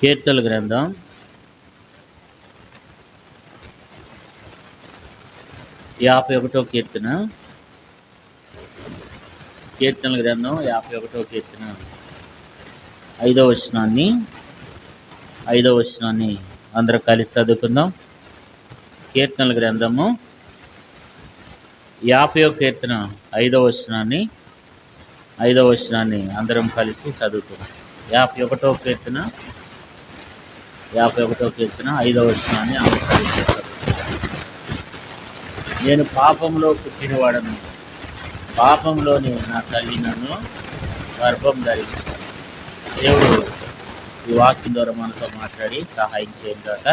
కీర్తల గ్రంథం. యాభై ఒకటో కీర్తన. కీర్తనల గ్రంథం యాభై ఒకటో కీర్తన. ఐదో వచనాన్ని ఐదో వచనాన్ని అందరూ కలిసి చదువుకుందాం. కీర్తనల గ్రంథము యాభై కీర్తన ఐదో వచనాన్ని ఐదో వచనాన్ని అందరం కలిసి చదువుకుందాం. యాభై ఒకటో కీర్తన యాభై ఒకటో కీర్తన ఐదో వచనాన్ని ఆమె నేను పాపంలో పుట్టినవాడను. పాపంలోని నా తల్లి నన్ను గర్భం ధరించాను. దేవుడు ఈ వాక్యం ద్వారా మనతో మాట్లాడి సహాయం చేయను కాక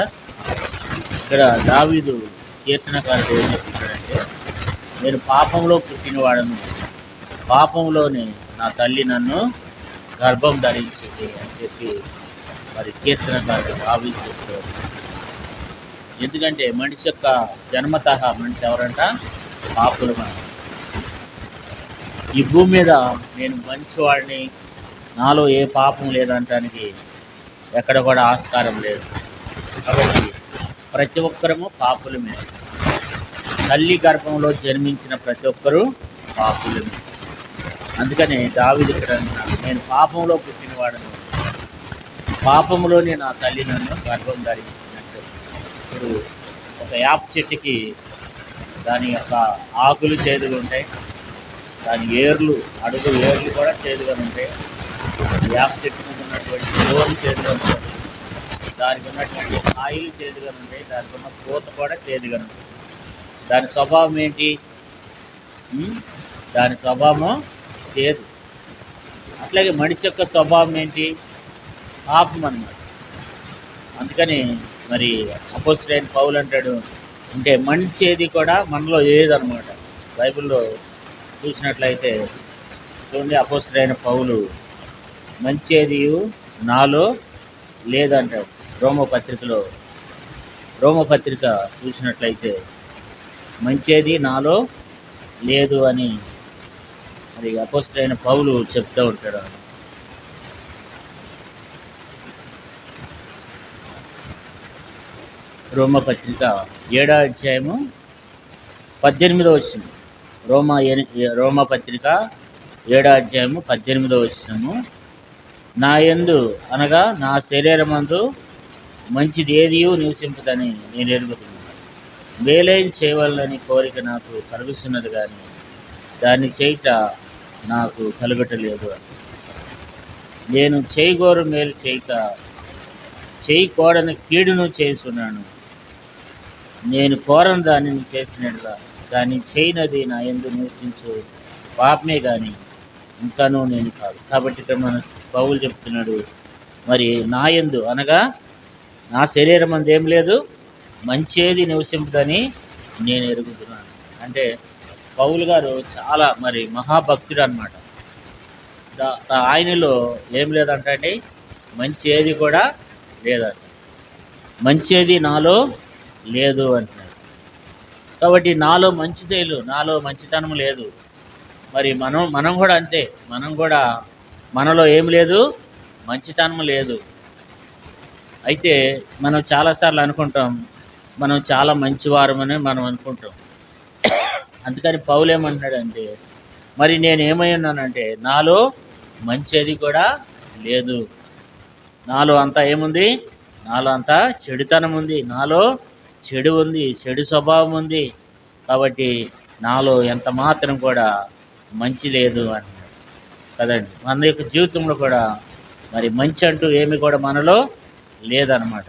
ఇక్కడ దావీదు కీర్తనకారుడు ఏం చెప్తున్నాడంటే నేను పాపంలో పుట్టినవాడను. పాపంలోనే నా తల్లి నన్ను గర్భం ధరించింది అని చెప్పి మరి కీర్తన దావీదు భావించారు ఎందుకంటే మనిషి యొక్క జన్మత మనిషి ఎవరంట? పాపులు మనం. ఈ భూమి మీద నేను మంచివాడిని నాలో ఏ పాపం లేదంటానికి ఎక్కడ కూడా ఆస్కారం లేదు. కాబట్టి ప్రతి ఒక్కరము పాపులమే తల్లి గర్భంలో జన్మించిన ప్రతి ఒక్కరూ పాపులమే అందుకనే దావిది ఇక్కడ నేను పాపంలో పుట్టినవాడను. పాపంలోనే నా తల్లి నన్ను గర్భం ధరించిందని చెప్పి ఇప్పుడు ఒక యాప్ చెట్టుకి దాని యొక్క ఆకులు చేదుగా ఉంటాయి. దాని ఏర్లు అడుగు ఏర్లు కూడా చేదుగా ఉంటాయి. యాప్ చెట్టు ఉన్నటువంటి గోరు చేదుగా ఉంటుంది దానికి ఉన్నటువంటి ఆయిల్ చేదుగా ఉంటాయి. దానికి ఉన్న పూత కూడా చేదుగా ఉంటుంది. దాని స్వభావం ఏంటి? దాని స్వభావం చేదు. అట్లాగే మనిషి యొక్క స్వభావం ఏంటి? పాపం అందుకని మరి అపోజిట్ పౌలు అంటాడు అంటే మంచిది కూడా మనలో ఏదనమాట బైబిల్లో చూసినట్లయితే చూడండి అపోజిట్ అయిన పౌలు మంచిది నాలో లేదంటాడు. రోమ పత్రికలో రోమ పత్రిక చూసినట్లయితే మంచిది నాలో లేదు అని మరి అపోజిట్ అయిన పౌలు చెప్తూ ఉంటాడు. రోమపత్రిక ఏడో అధ్యాయము పద్దెనిమిదో వచ్చిన రోమా ఎని- రోమపత్రిక ఏడో అధ్యాయము పద్దెనిమిదో వచ్చినము నా యందు అనగా నా శరీరమందు మంచిది ఏది నివసింపదని నేను ఎరుగుతున్నాను మేలేం చేయవాలని కోరిక నాకు కలుగుతున్నది కానీ దాన్ని చేయట నాకు కలగటలేదు. నేను చేయగోరు మేలు చేయక చేయకూడని కీడును చేస్తున్నాను నేను కోరని దానిని చేసిన దాన్ని చేయనది నా ఎందు నివసించు పాపమే కానీ ఇంకానూ నేను కాదు. కాబట్టి ఇక్కడ మన పౌలు చెప్తున్నాడు మరి నా యందు అనగా నా శరీరం అందు ఏం లేదు మంచేది నివసింపదని నేను ఎరుగుతున్నాను. అంటే పౌలు గారు చాలా మరి మహాభక్తుడు అనమాట ఆయనలో ఏం లేదంటే మంచి ఏది కూడా లేదంట. మంచిది నాలో లేదు అంటున్నాడు కాబట్టి నాలో మంచిదేలు నాలో మంచితనం లేదు. మరి మనం మనం కూడా అంతే. మనం కూడా మనలో ఏం లేదు మంచితనం లేదు. అయితే మనం చాలాసార్లు అనుకుంటాం మనం చాలా మంచివారమని మనం అనుకుంటాం. అందుకని పౌలు ఏమంటున్నాడంటే మరి నేను ఏమై ఉన్నానంటే నాలో మంచిది కూడా లేదు. నాలో అంతా ఏముంది? నాలో అంతా చెడుతనం ఉంది నాలో చెడు ఉంది చెడు స్వభావం ఉంది. కాబట్టి నాలో ఎంత మాత్రం కూడా మంచి లేదు అంటున్నాడు కదండి? మన యొక్క జీవితంలో కూడా మరి మంచి అంటూ ఏమి కూడా మనలో లేదనమాట.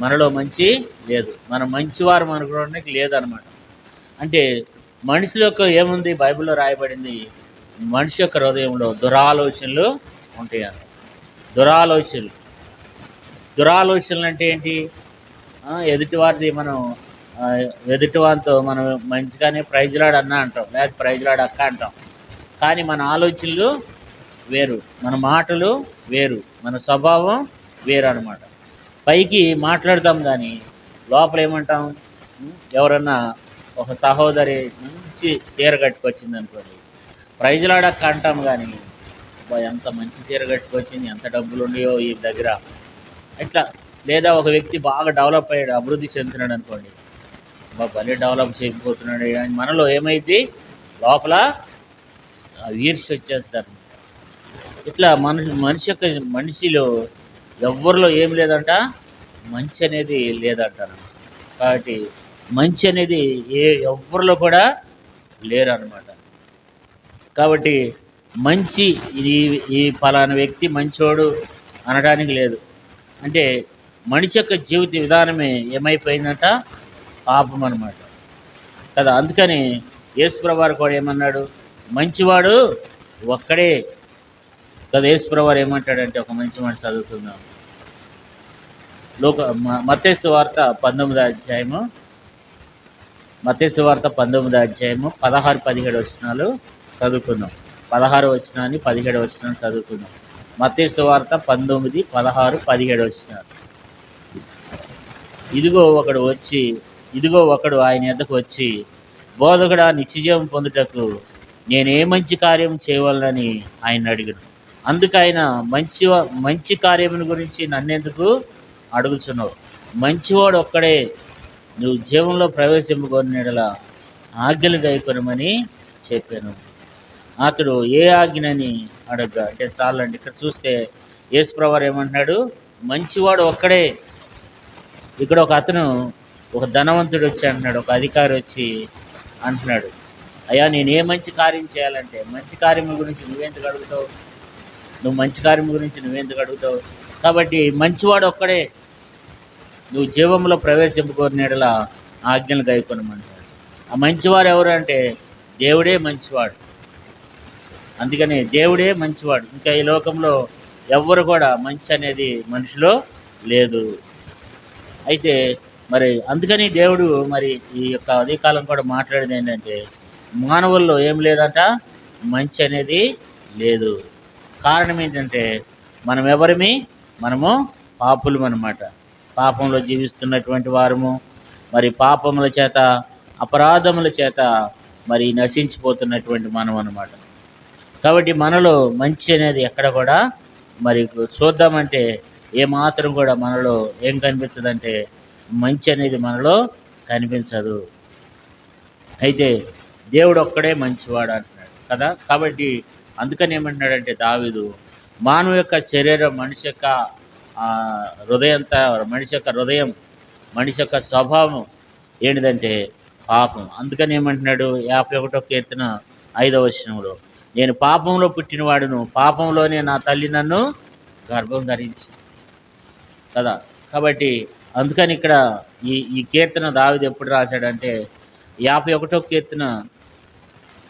మనలో మంచి లేదు. మనం మంచివారం అనుకోవడానికి లేదనమాట. అంటే మనిషి యొక్క ఏముంది? బైబిల్లో రాయబడింది మనిషి యొక్క హృదయంలో దురాలోచనలు ఉంటాయి అన్న దురాలోచనలు. దురాలోచనలు అంటే ఏంటి? ఎదుటి ఎదుటివారిది మనం ఎదుటి ఎదుటివారితో మనం మంచిగానే ప్రైజ్లాడు అన్న అంటాం. లేదా ప్రైజ్లాడు అక్క అంటాం. కానీ మన ఆలోచనలు వేరు. మన మాటలు వేరు. మన స్వభావం వేరు అనమాట పైకి మాట్లాడతాం కానీ లోపల ఏమంటాం? ఎవరన్నా ఒక సహోదరి మంచి చీర కట్టుకొచ్చింది అనుకోండి. ప్రైజ్లాడక్క అంటాం కానీ ఎంత మంచి చీర కట్టుకొచ్చింది ఎంత డబ్బులు ఉన్నాయో ఈ దగ్గర. ఇట్లా లేదా ఒక వ్యక్తి బాగా డెవలప్ అయ్యాడు అభివృద్ధి చెందుతున్నాడు అనుకోండి. బా భలే డెవలప్ చేయకపోతున్నాడు అని మనలో ఏమైంది లోపల ఈర్ష వచ్చేస్తారు. ఇట్లా మనిషి మనిషి యొక్క మనిషిలో ఎవరిలో ఏం లేదంట? మంచి అనేది లేదంటారు. కాబట్టి మంచి అనేది ఏ ఎవరిలో కూడా లేరు అనమాట కాబట్టి మంచి ఇది ఈ ఫలానా వ్యక్తి మంచోడు అనడానికి లేదు. అంటే మనిషి యొక్క జీవిత విధానమే ఏమైపోయిందంట? పాపం అనమాట కదా అందుకని యేసుప్రవారు కూడా ఏమన్నాడు? మంచివాడు ఒక్కడే. కదా యేసుప్రవారు ఏమంటాడంటే ఒక మంచి మాట చదువుతున్నాం లోక మత్తేసు వార్త పంతొమ్మిదో అధ్యాయము. మత్తేసు వార్త పంతొమ్మిదో అధ్యాయము పదహారు పదిహేడు వచనాలు చదువుకుందాం. పదహారు వచనాన్ని పదిహేడు వచనాలు చదువుకుందాం. మత్తేసు వార్త పంతొమ్మిది పదహారు పదిహేడు వచనాలు. ఇదిగో ఒకడు వచ్చి ఇదిగో ఒకడు ఆయన ఎద్దకు వచ్చి బోధకుడా నిత్యజీవం పొందుటకు నేనే మంచి కార్యం చేయవాలని ఆయన అడిగాను అందుకు ఆయన మంచి మంచి కార్యముని గురించి నన్నెందుకు అడుగుచున్నావు? మంచివాడు ఒక్కడే నువ్వు జీవంలో ప్రవేశింపగొనిడలా ఆజ్ఞలు గైకొనమని చెప్పాను. అతడు ఏ ఆజ్ఞని అడగ అంటే చాలండి ఇక్కడ చూస్తే యేసుప్రవారు ఏమంటున్నాడు? మంచివాడు ఒక్కడే ఇక్కడ ఒక అతను ఒక ధనవంతుడు వచ్చి అంటున్నాడు ఒక అధికారి వచ్చి అంటున్నాడు అయ్యా నేను ఏ మంచి కార్యం చేయాలంటే మంచి కార్యం గురించి నువ్వెందుకు అడుగుతావు? నువ్వు మంచి కార్యం గురించి నువ్వెందుకు అడుగుతావు? కాబట్టి మంచివాడు ఒక్కడే నువ్వు జీవంలో ప్రవేశింపుకోరినలా ఆజ్ఞలు గైకొనమంటాడు. ఆ మంచివారు ఎవరు అంటే దేవుడే మంచివాడు. అందుకని దేవుడే మంచివాడు. ఇంకా ఈ లోకంలో ఎవ్వరు కూడా మంచి అనేది మనిషిలో లేదు. అయితే మరి అందుకని దేవుడు మరి ఈ యొక్క అధికాలం కూడా మాట్లాడేది ఏంటంటే మానవుల్లో ఏం లేదంట మంచి అనేది లేదు. కారణం ఏంటంటే మనం ఎవరిమి మనము పాపులం అనమాట పాపంలో జీవిస్తున్నటువంటి వారము. మరి పాపముల చేత అపరాధముల చేత మరి నశించిపోతున్నటువంటి మనం అనమాట కాబట్టి మనలో మంచి అనేది ఎక్కడ కూడా మరి చూద్దామంటే ఏమాత్రం కూడా మనలో ఏం కనిపించదంటే మంచి అనేది మనలో కనిపించదు. అయితే దేవుడు ఒక్కడే మంచివాడు అంటున్నాడు కదా? కాబట్టి అందుకని ఏమంటున్నాడంటే దావిదు మానవ యొక్క శరీరం మనిషి యొక్క హృదయంతా మనిషి యొక్క హృదయం మనిషి యొక్క స్వభావం ఏంటిదంటే పాపం. అందుకని ఏమంటున్నాడు యాభై ఒకటో కీర్తన ఐదవ వచనంలో నేను పాపంలో పుట్టినవాడును పాపంలోనే నా తల్లి నన్ను గర్భం ధరించింది కదా. కాబట్టి అందుకని ఇక్కడ ఈ ఈ కీర్తన దావిది ఎప్పుడు రాశాడంటే యాభై ఒకటో కీర్తన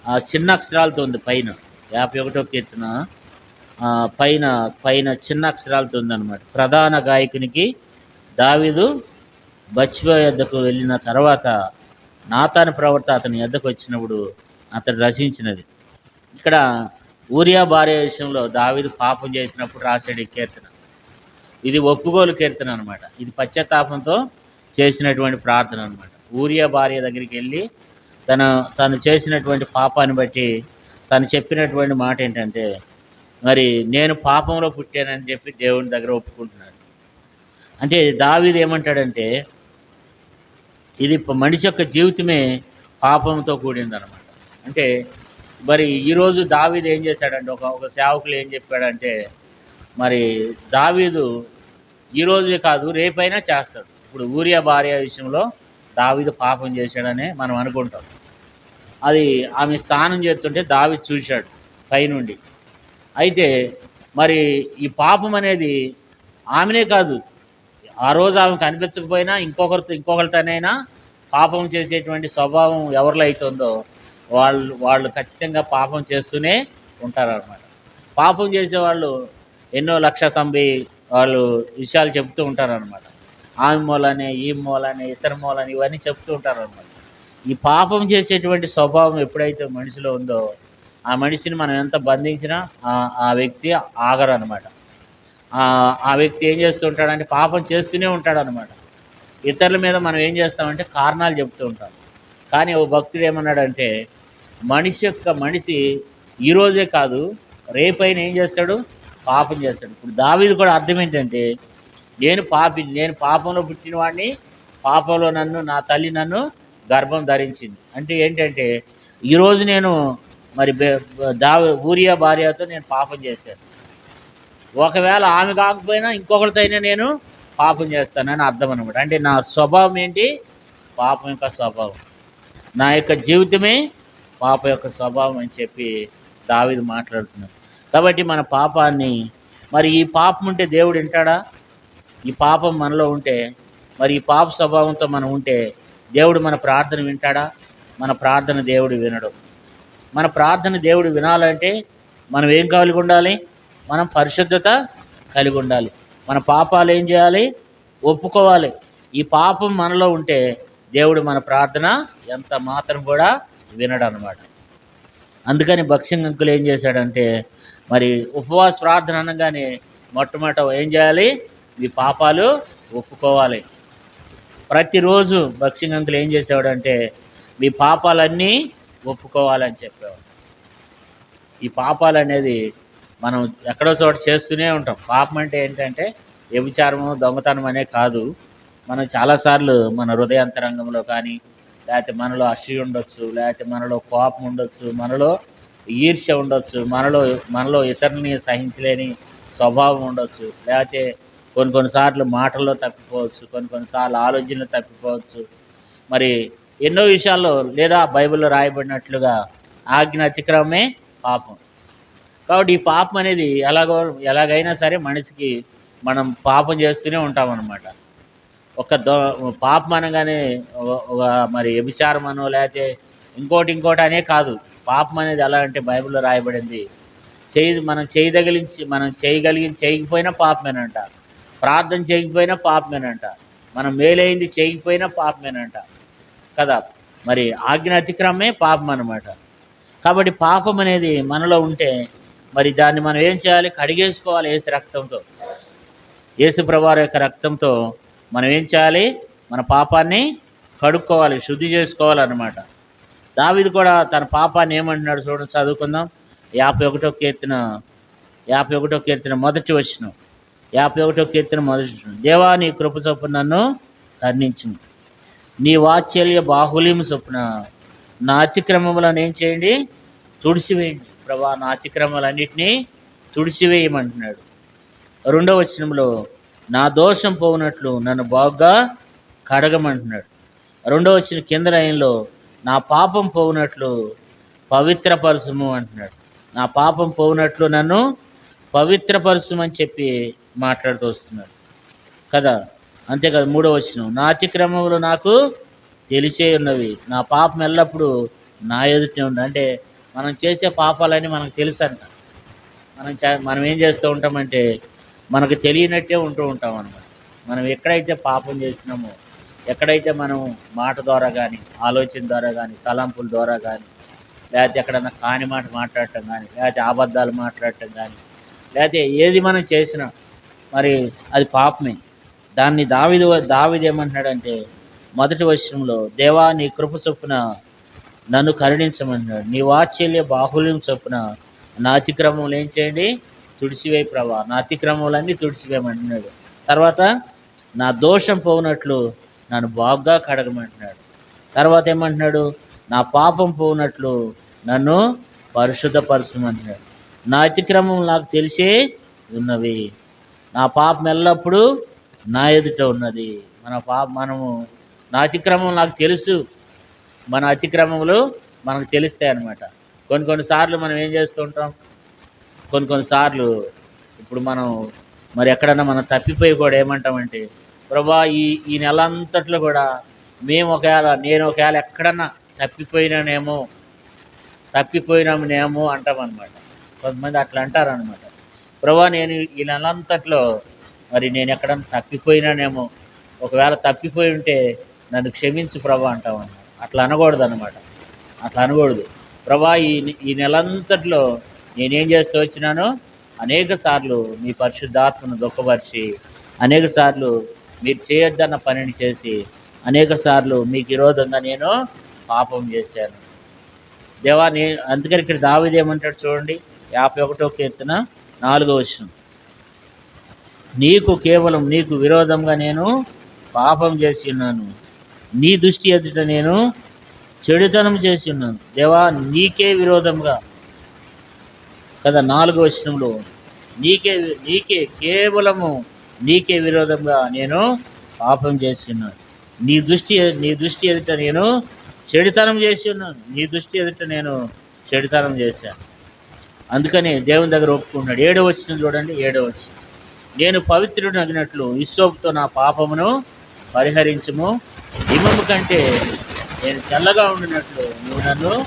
ఆ చిన్న అక్షరాలతో ఉంది పైన. యాభై ఒకటో కీర్తన పైన పైన చిన్న అక్షరాలతో ఉందన్నమాట. ప్రధాన గాయకునికి దావీదు బచ్చిబ యొద్దకు వెళ్ళిన తర్వాత నాతాని ప్రవర్త అతని యొద్దకు వచ్చినప్పుడు అతడు రచించినది. ఇక్కడ ఊరియా భార్య విషయంలో దావీదు పాపం చేసినప్పుడు రాశాడు ఈ కీర్తన. ఇది ఒప్పుగోలు కీర్తన అనమాట ఇది పశ్చాత్తాపంతో చేసినటువంటి ప్రార్థన అనమాట ఊరియా భార్య దగ్గరికి వెళ్ళి తన తను చేసినటువంటి పాపాన్ని బట్టి తను చెప్పినటువంటి మాట ఏంటంటే మరి నేను పాపంలో పుట్టానని చెప్పి దేవుని దగ్గర ఒప్పుకుంటున్నాడు. అంటే దావీదు ఏమంటాడంటే ఇది మనిషి యొక్క జీవితమే పాపంతో కూడిందనమాట అంటే మరి ఈరోజు దావీదు ఏం చేశాడంటే ఒక ఒక సేవకులు ఏం చెప్పాడంటే మరి దావీదు ఈరోజే కాదు రేపైనా చేస్తాడు. ఇప్పుడు ఊరియా భార్య విషయంలో దావీదు పాపం చేశాడనే మనం అనుకుంటాం. అది ఆమె స్నానం చేస్తుంటే దావి చూశాడు పైనుండి. అయితే మరి ఈ పాపం అనేది ఆమెనే కాదు ఆ రోజు ఆమె కనిపించకపోయినా ఇంకొకరితో ఇంకొకరితోనైనా పాపం చేసేటువంటి స్వభావం ఎవరిలో అవుతుందో వాళ్ళు వాళ్ళు ఖచ్చితంగా పాపం చేస్తూనే ఉంటారన్నమాట. పాపం చేసేవాళ్ళు ఎన్నో లక్ష తొంభై వాళ్ళు విషయాలు చెప్తూ ఉంటారు అనమాట ఆమె మూలనే ఈ మూలనే ఇతర మూలని ఇవన్నీ చెప్తూ ఉంటారన్నమాట. ఈ పాపం చేసేటువంటి స్వభావం ఎప్పుడైతే మనిషిలో ఉందో ఆ మనిషిని మనం ఎంత బంధించినా ఆ- వ్యక్తి ఆగరు అనమాట ఆ వ్యక్తి ఏం చేస్తూ ఉంటాడంటే పాపం చేస్తూనే ఉంటాడు అనమాట ఇతరుల మీద మనం ఏం చేస్తామంటే కారణాలు చెప్తూ ఉంటాం. కానీ ఓ భక్తుడు ఏమన్నాడంటే మనిషి యొక్క మనిషి ఈరోజే కాదు రేపైన ఏం చేస్తాడు? పాపం చేస్తాడు. ఇప్పుడు దావీది కూడా అర్థం ఏంటంటే నేను పాపి నేను పాపంలో పుట్టిన వాడిని పాపంలో నన్ను నా తల్లి నన్ను గర్భం ధరించింది. అంటే ఏంటంటే ఈరోజు నేను మరి బె- దా ఊరియా భార్యతో నేను పాపం చేశాను. ఒకవేళ ఆమె కాకపోయినా ఇంకొకరితోనే నేను పాపం చేస్తానని అర్థం అనమాట అంటే నా స్వభావం ఏంటి? పాపం యొక్క స్వభావం. నా యొక్క జీవితమే పాప యొక్క స్వభావం అని చెప్పి దావిది మాట్లాడుతున్నాడు. కాబట్టి మన పాపాన్ని మరి ఈ పాపం ఉంటే దేవుడు వింటాడా? ఈ పాపం మనలో ఉంటే మరి ఈ పాప స్వభావంతో మనం ఉంటే దేవుడు మన ప్రార్థన వింటాడా? మన ప్రార్థన దేవుడు వినడు. మన ప్రార్థన దేవుడు వినాలంటే మనం ఏం కలిగి ఉండాలి? మనం పరిశుద్ధత కలిగి ఉండాలి. మన పాపాలు ఏం చేయాలి? ఒప్పుకోవాలి. ఈ పాపం మనలో ఉంటే దేవుడు మన ప్రార్థన ఎంత మాత్రం కూడా వినడు అనమాట అందుకని భక్ష్యం అంకులు ఏం చేశాడంటే మరి ఉపవాస ప్రార్థన అనగానే మొట్టమొదట ఏం చేయాలి? ఈ పాపాలు ఒప్పుకోవాలి. ప్రతిరోజు బక్సింగ్ అంకులు ఏం చేసేవాడంటే మీ పాపాలన్నీ ఒప్పుకోవాలని చెప్పేవాడు. ఈ పాపాలు అనేది మనం ఎక్కడో చోట చేస్తూనే ఉంటాం. పాపం అంటే ఏంటంటే వ్యభిచారము దొంగతనం అనే కాదు. మనం చాలాసార్లు మన హృదయాంతరంగంలో కానీ లేకపోతే మనలో అసూయ ఉండొచ్చు లేకపోతే మనలో కోపం ఉండొచ్చు మనలో ఈర్ష్య ఉండొచ్చు మనలో మనలో ఇతరుని సహించలేని స్వభావం ఉండొచ్చు. లేకపోతే కొన్ని కొన్నిసార్లు మాటల్లో తప్పిపోవచ్చు కొన్ని కొన్నిసార్లు ఆలోచనలు తప్పిపోవచ్చు. మరి ఎన్నో విషయాల్లో లేదా బైబిల్లో రాయబడినట్లుగా ఆజ్ఞ అతిక్రమమే పాపం. కాబట్టి ఈ పాపం అనేది ఎలాగో ఎలాగైనా సరే మనిషికి మనం పాపం చేస్తూనే ఉంటాం అన్నమాట ఒక దో పాపం అనగానే ఒక- ఒక మరి వ్యభిచారం అనో లేకపోతే ఇంకోటి ఇంకోటి అనే కాదు. పాపం అనేది ఎలా అంటే బైబిల్లో రాయబడింది. చేయి మనం చేయదగిలించి మనం చేయగలిగి చేయకపోయినా పాపమేనంట. ప్రార్థన చేయకపోయినా పాపమేనంట. మనం మేలైంది చేయకపోయినా పాపమేనంట. కదా? మరి ఆజ్ఞ అతిక్రమే పాపం అనమాట కాబట్టి పాపం అనేది మనలో ఉంటే మరి దాన్ని మనం ఏం చేయాలి? కడిగేసుకోవాలి ఏసు రక్తంతో. యేసు ప్రభావ యొక్క రక్తంతో మనం ఏం చేయాలి? మన పాపాన్ని కడుక్కోవాలి శుద్ధి చేసుకోవాలన్నమాట. దావిది కూడా తన పాపాన్ని ఏమంటున్నాడు చూడండి చదువుకుందాం. యాభై ఒకటో కీర్తన యాభై ఒకటో కీర్తన మొదటి వచ్చిన యాభై ఒకటో కీర్తన మొదటి వచ్చిన దేవా నీ కృప చొప్పున నన్ను కర్ణించింది నీ వాత్సల్య బాహుల్యం చొప్పున నా అతిక్రమములను ఏం చేయండి? తుడిసివేయండి ప్రభా నా అతిక్రమాలన్నింటినీ తుడిసివేయమంటున్నాడు రెండవ వచనంలో నా దోషం పోనట్లు నన్ను బాగా కడగమంటున్నాడు. రెండవ వచ్చిన కింద లైన్లో నా పాపం పోవునట్లు పవిత్రపరుసుము అంటున్నాడు. నా పాపం పోవునట్లు నన్ను పవిత్రపరచుమని చెప్పి మాట్లాడుతూ వస్తున్నాడు. కదా? అంతే కదా మూడో వచ్చిన నా అతిక్రమములు నాకు తెలిసే ఉన్నవి. నా పాపం ఎల్లప్పుడూ నా ఎదుటే ఉంది. అంటే మనం చేసే పాపాలని మనకు తెలుసు అంట. మనం చే- మనం ఏం చేస్తూ ఉంటామంటే మనకు తెలియనట్టే ఉంటూ ఉంటాం అన్నమాట. మనం ఎక్కడైతే పాపం చేసినామో ఎక్కడైతే మనం మాట ద్వారా కానీ ఆలోచన ద్వారా కానీ తలంపుల ద్వారా కానీ లేకపోతే ఎక్కడన్నా కాని మాట మాట్లాడటం కానీ లేకపోతే అబద్ధాలు మాట్లాడటం కానీ లేకపోతే ఏది మనం చేసినా మరి అది పాపమే. దాన్ని దావిది దావిది ఏమంటున్నాడంటే మొదటి వర్షంలో దేవా నీ కృప చొప్పున నన్ను కరుణించమంటున్నాడు నీ వాత్సల్య బాహుల్యం చొప్పున నా అతిక్రమములు ఏం చేయండి? తుడిచివే ప్రభా. నా అతిక్రమములన్నీ తుడిసివేయమంటున్నాడు తర్వాత నా దోషం పోనట్లు నన్ను బాగా కడగమంటున్నాడు. తర్వాత ఏమంటున్నాడు? నా పాపం పోనట్లు నన్ను పరిశుద్ధపరచమంటున్నాడు. నా అతిక్రమం నాకు తెలిసే ఉన్నవి. నా పాపం ఎల్లప్పుడూ నా ఎదుట ఉన్నది. మన పాప మనము నా అతిక్రమం నాకు తెలుసు. మన అతిక్రమములు మనకు తెలుస్తాయి అన్నమాట కొన్ని కొన్నిసార్లు మనం ఏం చేస్తూ ఉంటాం? కొన్ని కొన్నిసార్లు ఇప్పుడు మనం మరి ఎక్కడన్నా మనం తప్పిపోయి కూడా ఏమంటామంటే ప్రభా ఈ ఈ నెల అంతట్లో కూడా మేము ఒకవేళ నేను ఒకవేళ ఎక్కడన్నా తప్పిపోయినానేమో తప్పిపోయినామనేమో అంటామన్నమాట. కొంతమంది అట్లా అంటారనమాట ప్రభా నేను ఈ నెల అంతట్లో మరి నేను ఎక్కడన్నా తప్పిపోయినానేమో ఒకవేళ తప్పిపోయి ఉంటే నన్ను క్షమించు ప్రభా అంటామన్నమాట. అట్లా అనకూడదు అనమాట అట్లా అనకూడదు. ప్రభా ఈ ఈ నెలంతట్లో నేనేం చేస్తూ వచ్చినానో అనేక సార్లు మీ పరిశుద్ధాత్మను దుఃఖపరిచి అనేక సార్లు మీరు చేయొద్దన్న పనిని చేసి అనేక సార్లు మీకు విరోధంగా నేను పాపం చేశాను. దేవా నే అందుకని ఇక్కడ దావిది ఏమంటాడు చూడండి యాభై ఒకటో కీర్తన నాలుగో వచ్చిన నీకు కేవలం నీకు విరోధంగా నేను పాపం చేసి ఉన్నాను. నీ దృష్టి ఎదుట నేను చెడుతనం చేసి ఉన్నాను. దేవా నీకే విరోధంగా కదా నాలుగో వచనంలో నీకే నీకే కేవలము నీకే విరోధంగా నేను పాపం చేసి ఉన్నాను. నీ దృష్టి నీ దృష్టి ఎదుట నేను చెడుతనం చేసి ఉన్నాను. నీ దృష్టి ఎదుట నేను చెడుతనం చేశాను. అందుకని దేవుని దగ్గర ఒప్పుకున్నాడు. ఏడో వచ్చిన చూడండి ఏడో వచ్చిన నేను పవిత్రుడు అగినట్లు ఇసోపుతో నా పాపమును పరిహరించము. హిమము కంటే నేను తెల్లగా ఉండినట్లు నువ్వు నన్ను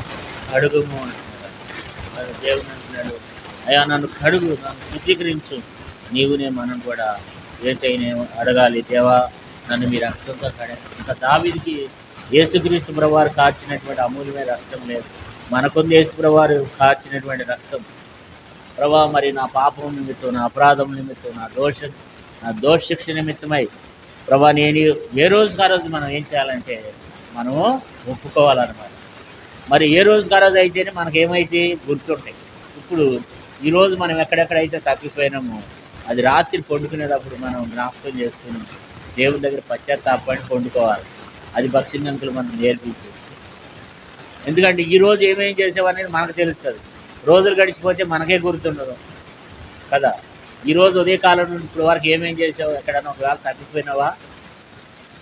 అడుగుము అంటున్నాడు. దేవుడు అంటున్నాడు అయ్యా నన్ను కడుగు నన్ను శుద్ధీకరించు. నీవునే మనం కూడా ఏసైనే అడగాలి దేవా నన్ను మీ రక్తంతో కడ ఇంకా దావిదికి యేసుక్రీస్తు ప్రభువారు కార్చినటువంటి అమూల్యమైన రక్తం లేదు. మనకుంది యేసు ప్రభువారు కార్చినటువంటి రక్తం. ప్రభా మరి నా పాపం నిమిత్తం నా అపరాధం నిమిత్తం నా దోష నా దోషశిక్ష నిమిత్తమై ప్రభా నేను ఏ రోజుకి ఆ రోజు మనం ఏం చేయాలంటే మనము ఒప్పుకోవాలన్నమాట. మరి ఏ రోజుకి ఆ రోజు అయితేనే మనకేమైతే గుర్తుంటాయి. ఇప్పుడు ఈరోజు మనం ఎక్కడెక్కడైతే తప్పిపోయినామో అది రాత్రి పండుకునేటప్పుడు మనం జ్ఞాపకం చేసుకుని దేవుని దగ్గర పశ్చాత్తాపడి పండుకోవాలి. అది భక్షింగంకులు మనం నేర్పించి. ఎందుకంటే ఈరోజు ఏమేం చేసావనేది మనకు తెలుస్తుంది. రోజులు గడిచిపోతే మనకే గుర్తుండదు. కదా? ఈరోజు రోజు ఉదయకాలం నుండి ఇప్పుడు వరకు ఏమేం చేసావు ఎక్కడైనా ఒకవేళ తప్పిపోయినావా?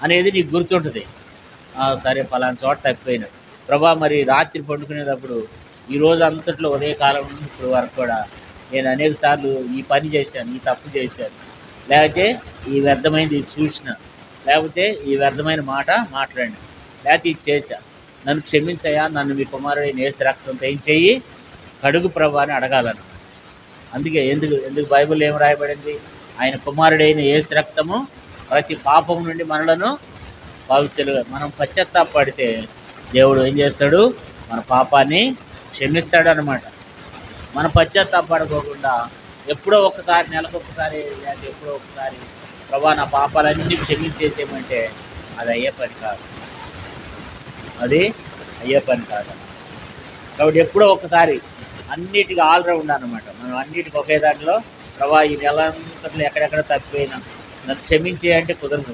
అనేది నీకు గుర్తుంటుంది. సరే ఫలానా చోట తప్పిపోయినా ప్రభా మరి రాత్రి పండుకునేటప్పుడు ఈ రోజు అంతట్లో ఉదయకాలం నుండి ఇప్పుడు వరకు కూడా నేను అనేక సార్లు ఈ పని చేశాను ఈ తప్పు చేశాను. లేకపోతే ఈ వ్యర్థమైనది చూసిన. లేకపోతే ఈ వ్యర్థమైన మాట మాట్లాడిన. లేకపోతే ఇది చేశా. నన్ను క్షమించయా నన్ను మీ కుమారుడైన నేసి రక్తంతో ఏం చెయ్యి? కడుగు ప్రభా అని అడగాలను అందుకే ఎందుకు ఎందుకు బైబిల్ ఏం రాయబడింది? ఆయన కుమారుడైన ఏసు రక్తము ప్రతి పాపం నుండి మనలను పవిత్రులుగా మనం పశ్చాత్తాపడితే దేవుడు ఏం చేస్తాడు? మన పాపాన్ని క్షమిస్తాడు అనమాట మనం పశ్చాత్తాపడకోకుండా ఎప్పుడో ఒకసారి నెలకు ఒకసారి లేదంటే ఎప్పుడో ఒకసారి ప్రభా నా పాపాలన్నీ క్షమించేసేయమంటే అది అయ్యే పని కాదు. అది అయ్యే పని కాదు. కాబట్టి ఎప్పుడో ఒకసారి అన్నిటికీ ఆల్రౌండ్ అనమాట మనం అన్నిటికీ ఒకే దాంట్లో ప్రభా ఈ నెల ఎక్కడెక్కడ తప్పిపోయినా నన్ను క్షమించే అంటే కుదరదు.